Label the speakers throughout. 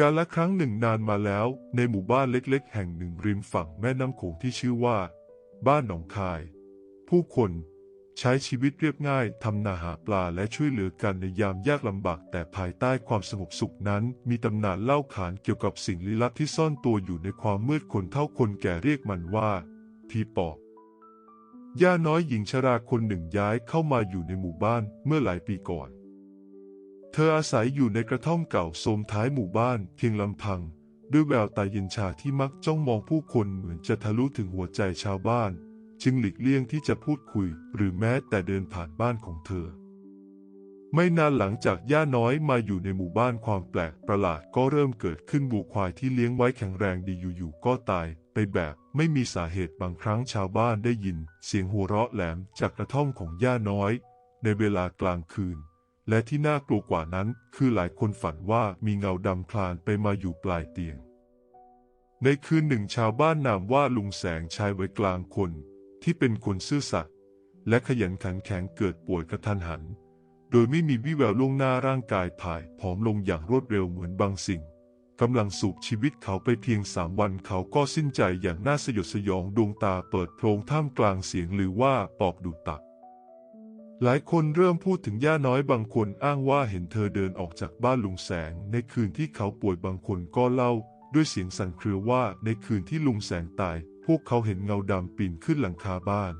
Speaker 1: การละครั้งหนึ่งนานมาแล้ว ในหมู่บ้านเล็กๆ แห่งหนึ่งริมฝั่งแม่น้ำโขงที่ชื่อว่า บ้านหนองคาย ผู้คนใช้ชีวิตเรียบง่ายทำนาหาปลาและช่วยเหลือกันในยามยากลำบาก แต่ภายใต้ความสงบสุขนั้น มีตำนานเล่าขานเกี่ยวกับสิ่งลี้ลับที่ซ่อนตัวอยู่ในความมืดคนเท่าคนแก่เรียกมันว่าผีปอบย่าน้อยหญิงชราคนหนึ่งย้ายเข้ามาอยู่ในหมู่บ้านเมื่อหลายปีก่อน ธออาศัยอยู่ในกระท่อมเก่าโทมท้ายหมู่บ้านเพียงลำพัง ด้วยแววตาเย็นชาที่มักจ้องมองผู้คนเหมือนจะทะลุถึงหัวใจชาวบ้าน จึงหลีกเลี่ยงที่จะพูดคุย หรือแม้แต่เดินผ่านบ้านของเธอ ไม่นานหลังจากย่าน้อยมาอยู่ในหมู่บ้านความแปลกประหลาดก็เริ่มเกิดขึ้นบูควายที่เลี้ยงไว้แข็งแรงดีอยู่ๆก็ตาย ไปแบบไม่มีสาเหตุบางครั้งชาวบ้านได้ยิน เสียงหัวเราะแหลมจากกระท่อมของย่าน้อย ในเวลากลางคืน และที่น่ากลัวกว่านั้นคือหลายคนฝันว่ามีเงาดำคลานไปมาอยู่ปลายเตียง ในคืนหนึ่งชาวบ้านนามว่าลุงแสงชายไว้กลางคน ที่เป็นคนซื่อสัตย์และขยันขันแข็งเกิดป่วยกระทันหัน โดยไม่มีวิแววล่วงหน้าร่างกายผายผอมลงอย่างรวดเร็วเหมือนบางสิ่งกำลังสูบชีวิตเขาไปเพียงสามวันเขาก็สิ้นใจอย่างน่าสยดสยองดวงตาเปิดโพรงท่ามกลางเสียงลือว่าปอบดูดตับ หลายคนเริ่มพูดถึงย่าน้อยบางคนอ้างว่าเห็นเธอเดินออกจากบ้านลุงแสง ในคืนที่เขาป่วยบางคนก็เล่า ด้วยเสียงสั่นเครือว่าในคืนที่ลุงแสงตาย พวกเขาเห็นเงาดำปีนขึ้นหลังคาบ้าน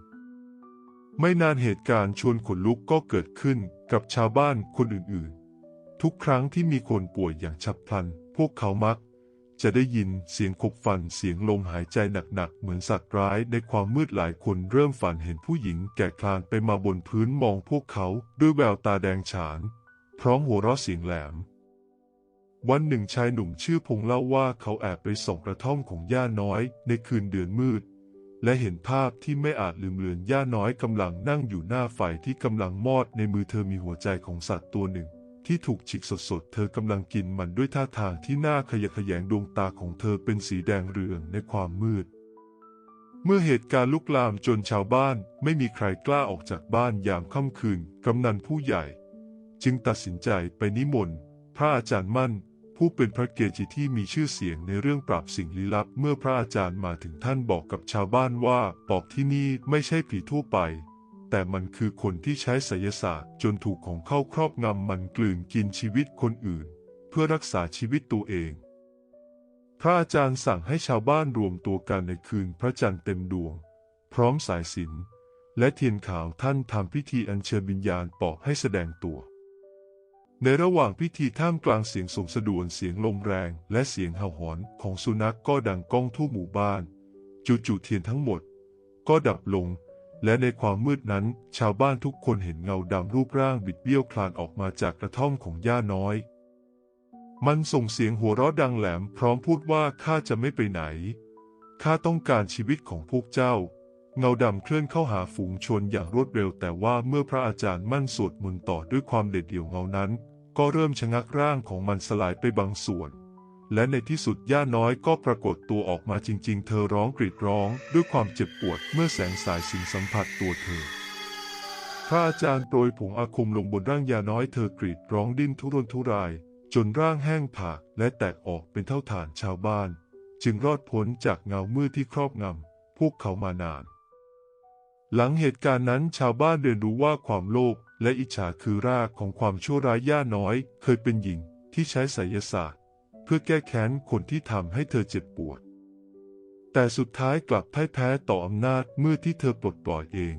Speaker 1: ไม่นานเหตุการณ์ชวนขนลุกก็เกิดขึ้นกับชาวบ้านคนอื่นๆ ทุกครั้งที่มีคนป่วยอย่างฉับพลัน พวกเขามัก จะได้ยินเสียงขบฟันเสียงลมหายใจหนักๆ เหมือนสัตว์ร้ายในความมืดหลายคนเริ่มฝันเห็นผู้หญิงแก่คลานไปมาบนพื้นมองพวกเขาด้วยแววตาแดงฉาน พร้อมหัวเราะเสียงแหลม วันหนึ่งชายหนุ่มชื่อพงเล่าว่าเขาแอบไปส่องกระท่อมของย่าน้อยในคืนเดือนมืด และเห็นภาพที่ไม่อาจลืมเลือนย่าน้อยกำลังนั่งอยู่หน้าไฟที่กำลังมอดในมือเธอมีหัวใจของสัตว์ตัวหนึ่ง ที่ถูกฉีกสดๆ เธอกำลังกินมันด้วยท่าทางที่น่าขยะแขยงดวงตาของเธอเป็นสีแดงเรืองในความมืด เมื่อเหตุการณ์ลุกลามจนชาวบ้านไม่มีใครกล้าออกจากบ้านยามค่ำคืน กำนันผู้ใหญ่ จึงตัดสินใจไปนิมนต์พระอาจารย์มั่น ผู้เป็นพระเกจิที่มีชื่อเสียงในเรื่องปราบสิ่งลี้ลับ เมื่อพระอาจารย์มาถึงท่านบอกกับชาวบ้านว่าปอบที่นี่ไม่ใช่ผีทั่วไป แต่มันคือคนที่ใช้ไสยศาสตร์จนถูกของเข้าครอบงำมันกลืนกินชีวิตคนอื่น เพื่อรักษาชีวิตตัวเอง พระอาจารย์สั่งให้ชาวบ้านรวมตัวกันในคืนพระจันทร์เต็มดวง พร้อมสายสิญจนและเทียนขาวท่านทำพิธีอัญเชิญวิญญาณปอบให้แสดงตัว ในระหว่างพิธีท่ามกลางเสียงสมสะดวนเสียงลมแรงและเสียงเห่าหอนของสุนัขก็ดังก้องทั่วหมู่บ้าน จู่ๆเทียนทั้งหมด ก็ดับลง และในความมืดนั้น ชาวบ้านทุกคนเห็นเงาดำรูปร่างบิดเบี้ยวคลานออกมาจากกระท่อมของย่าน้อย มันส่งเสียงหัวเราะดังแหลมพร้อมพูดว่าข้าจะไม่ไปไหน ข้าต้องการชีวิตของพวกเจ้า เงาดำเคลื่อนเข้าหาฝูงชนอย่างรวดเร็ว แต่ว่าเมื่อพระอาจารย์มั่นสวดมนต์ต่อด้วยความเด็ดเดี่ยวเงานั้น ก็เริ่มชะงักร่างของมันสลายไปบางส่วน และในที่สุดย่าน้อยก็ปรากฏตัวออกมาจริง ๆ เธอร้องกรีดร้องด้วยความเจ็บปวดเมื่อแสงสายสิงสัมผัสตัวเธอ พระอาจารย์โปรยผงอาคมลงบนร่างยาน้อยเธอกรีดร้องดิ้นทุรนทุราย จนร่างแห้งผากและแตกออกเป็นเท่าฐานชาวบ้าน จึงรอดพ้นจากเงามืดที่ครอบงำพวกเขามานาน หลังเหตุการณ์นั้นชาวบ้านเรียนรู้ว่าความโลภและอิจฉาคือรากของความชั่วร้ายย่าน้อย เคยเป็นหญิงที่ใช้ไสยศาสตร์ เพื่อแก้แค้นคนที่ทำให้เธอเจ็บปวด แต่สุดท้ายกลับพ่ายแพ้ต่ออำนาจมืดที่เธอปลดปล่อยเอง